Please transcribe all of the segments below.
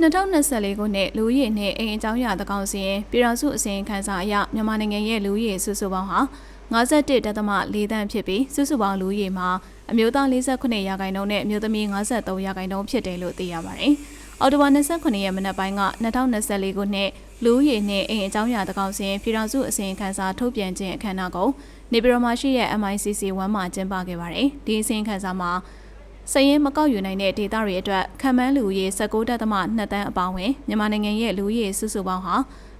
2024ခုနှစ်လူဦးရေနှင့်အိမ်အကြောင်းအရာသကောင်စီရင်ပြည်တော်စုအစီရင်ခံစာအရမြန်မာနိုင်ငံရဲ့လူဦးရေစုစုပေါင်းဟာ51.4တန်းဖြစ်ပြီးစုစုပေါင်းလူဦးရေမှာအမျိုးသား48ရာခိုင်နှုန်းနဲ့အမျိုးသမီး53ရာခိုင်နှုန်းဖြစ်တယ်လို့သိရပါတယ်။အော်တိုဘာ29ရက်မနက်ပိုင်းက2024ခုနှစ်လူဦးရေနှင့်အိမ်အကြောင်းအရာသကောင်စီရင်ပြည်တော်စုအစီရင်ခံစာထုတ်ပြန်ခြင်းအခမ်းအနားကိုနေပြည်တော်မှာရှိတဲ့ MICC ဝမ်းမှာကျင်းပခဲ့ပါတယ်။ဒီအစီရင်ခံစာမှာ စည်ရင်မကောက်ယူနိုင်တဲ့ဒေသတွေအတွက်ခံမှန်းလူဦးရေ19.2တန်းအပေါင်းဝင်မြန်မာနိုင်ငံရဲ့လူဦးရေစုစုပေါင်းဟာ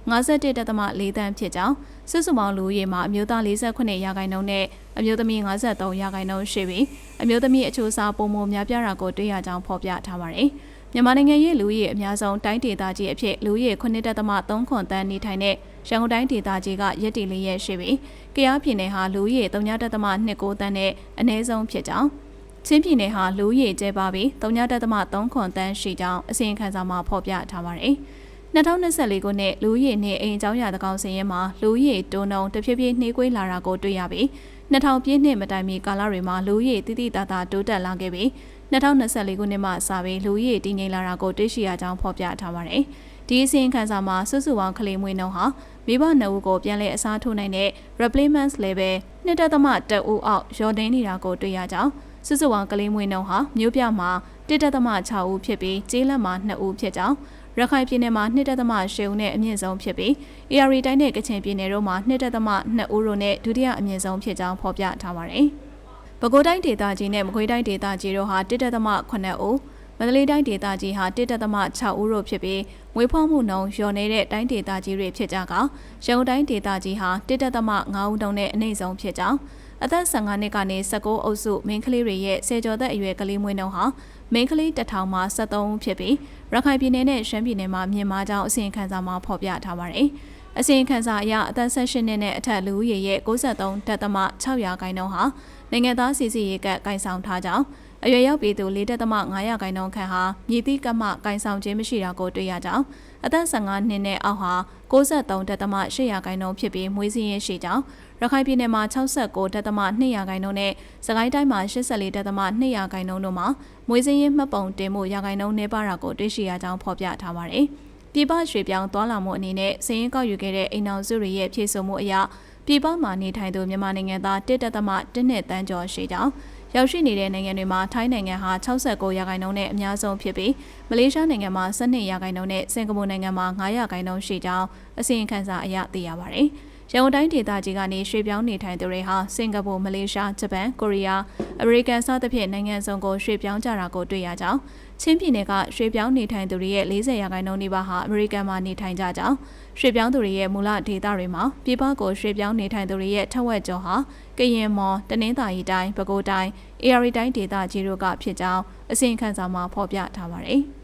51.4တန်းဖြစ်ကြောင်းစုစုပေါင်းလူဦးရေမှာအမျိုးသား48ရာခိုင်နှုန်းနဲ့အမျိုးသမီး53ရာခိုင်နှုန်းရှိပြီးအမျိုးသမီးအချို့အစားပုံမများပြားတာကိုတွေ့ရကြောင်းဖော်ပြထားပါတယ်။မြန်မာနိုင်ငံရဲ့လူဦးရေအများဆုံးတိုင်းဒေသကြီးအဖြစ်လူဦးရေ9.3ခွန်တန်းနေထိုင်တဲ့ရန်ကုန်တိုင်းဒေသကြီးကရက်တီလေးရဲ့ရှိပြီးကယားပြည်နယ်ဟာလူဦးရေ3.29တန်းနဲ့အနည်းဆုံးဖြစ်ကြောင်း ချင်းပြည်နယ်ဟာလူဦးရေကျဲပါပြီး3.3ခွန်တန်းရှိကြောင်းအစီရင်ခံစာမှာဖော်ပြထားပါတယ်။2024ခုနှစ်လူဦးရေနှင့်အိမ်အကြောင်းရာသကောင်စင်ရဲမှာလူဦးရေတိုးနှုံတဖြည်းဖြည်းနှေးကွေးလာတာကိုတွေ့ရပြီး2000ပြည့်နှစ်မတိုင်မီကာလတွေမှာလူဦးရေတိတိတသာတိုးတက်လာခဲ့ပြီး2024ခုနှစ်မှစပြီးလူဦးရေတည်ငြိမ်လာတာကိုတွေ့ရှိရကြောင်းဖော်ပြထားပါတယ်။ ဒီအစီရင်ခံစာမှာစုစုပေါင်းကလေးမွေးနှုန်းဟာမိဘနှစ်ဦးကိုပြန်လည်အစားထိုးနိုင်တဲ့ replements level 2.3ဦးအောက်လျော့နေနေတာကိုတွေ့ရကြောင်းစုစုပေါင်းကလေးမွေးနှုန်းဟာမြို့ပြမှာ1.6ဦးဖြစ်ပြီးကျေးလက်မှာ2ဦးဖြစ်ကြောင်းရခိုင်ပြည်နယ်မှာ2.8ဦးနဲ့အမြင့်ဆုံးဖြစ်ပြီး AR တိုင်းနဲ့ကချင်ပြည်နယ်တို့မှာ2.2ဦးတို့နဲ့ဒုတိယအမြင့်ဆုံးဖြစ်ကြောင်းဖော်ပြထားပါတယ်။ပဲခူးတိုင်းဒေသကြီးနဲ့မကွေးတိုင်းဒေသကြီးတို့ဟာ1.8ဦး မန္တလေးတိုင်းဒေသကြီးဟာ1.6ဦးတို့ဖြစ်ပြီးငွေဖောက်မှုနှုန်းလျော်နေတဲ့တိုင်းဒေသကြီးတွေဖြစ်ကြကရန်ကုန်တိုင်းဒေသကြီးဟာ1.5ဦးတုံးနဲ့အနည်းဆုံးဖြစ်ကြောင်းအသက်15နှစ်ကနေ19အုပ်စုမိန်းကလေးတွေရဲ့စေကျော်သက်အရွယ်ကလေးမွေးနှုန်းဟာမိန်းကလေးတစ်ထောင်မှ73ဦးဖြစ်ပြီးရခိုင်ပြည်နယ်နဲ့ရှမ်းပြည်နယ်မှာမြင့်မားကြောင်းအစီရင်ခံစာမှာဖော်ပြထားပါတယ်။အစီရင်ခံစာအရအသက်18နှစ်နဲ့အထက်လူဦးရေရဲ့63တက်သမ600ရာခိုင်နှုန်းဟာနိုင်ငံသားစီစီရေးကကင်ဆောင်ထားကြောင်း အရွယ်ရောက်ပြည်သူ၄တက်သမ900ရာခိုင်နှုန်းခန့်ဟာမြည်သည့်ကမှကင်ဆောင်ခြင်းမရှိတာကိုတွေ့ရကြောင်းအသက်15နှစ်နဲ့အောက်ဟာ63တက်သမ800ရာခိုင်နှုန်းဖြစ်ပြီးမွေးစင်းရရှိကြောင်းရခိုင်ပြည်နယ်မှာ69တက်သမ200ရာခိုင်နှုန်းနဲ့စကိုင်းတိုင်းမှာ84တက်သမ200ရာခိုင်နှုန်းတို့မှာမွေးစင်းရမှတ်ပုံတင်မှုရာခိုင်နှုန်းနှဲပါတာကိုတွေ့ရှိရကြောင်းဖော်ပြထားပါတယ်။ပြည်ပရွှေပြောင်းသွားလာမှုအနေနဲ့စည်ရင်ကောက်ယူခဲ့တဲ့အိမ်အောင်စုတွေရဲ့ဖြည့်ဆို့မှုအရပြည်ပမှာနေထိုင်သူမြန်မာနိုင်ငံသားတစ်တက်သမတစ်နှစ်တန်းကျော်ရှိကြောင်း ရောက်ရှိနေတဲ့နိုင်ငံတွေမှာထိုင်းနိုင်ငံဟာ69ရာခိုင်နှုန်းနဲ့အများဆုံးဖြစ်ပြီးမလေးရှားနိုင်ငံမှာ12ရာခိုင်နှုန်းနဲ့စင်ကာပူနိုင်ငံမှာ9ရာခိုင်နှုန်းရှိကြောင်းအစီရင်ခံစာအရသိရပါတယ်။ ရန်ကုန်တိုင်းဒေသကြီးကနေရွှေပြောင်းနေထိုင်သူတွေဟာစင်ကာပူမလေးရှားဂျပန်ကိုရီးယားအမေရိကန်စသဖြင့်နိုင်ငံစုံကိုရွှေပြောင်းကြတာကိုတွေ့ရကြောင်းချင်းပြည်နယ်ကရွှေပြောင်းနေထိုင်သူတွေရဲ့40ရာခိုင်နှုန်းနီးပါးဟာအမေရိကန်မှာနေထိုင်ကြကြောင်းရွှေပြောင်းသူတွေရဲ့မူလဒေသတွေမှာပြည်ပကိုရွှေပြောင်းနေထိုင်သူတွေရဲ့ထက်ဝက်ကျော်ဟာကရင်မော်တနင်္သာရီတိုင်းပဲခူးတိုင်း AR တိုင်းဒေသကြီးတို့ကဖြစ်ကြောင်းအစီရင်ခံစာမှာဖော်ပြထားပါတယ်။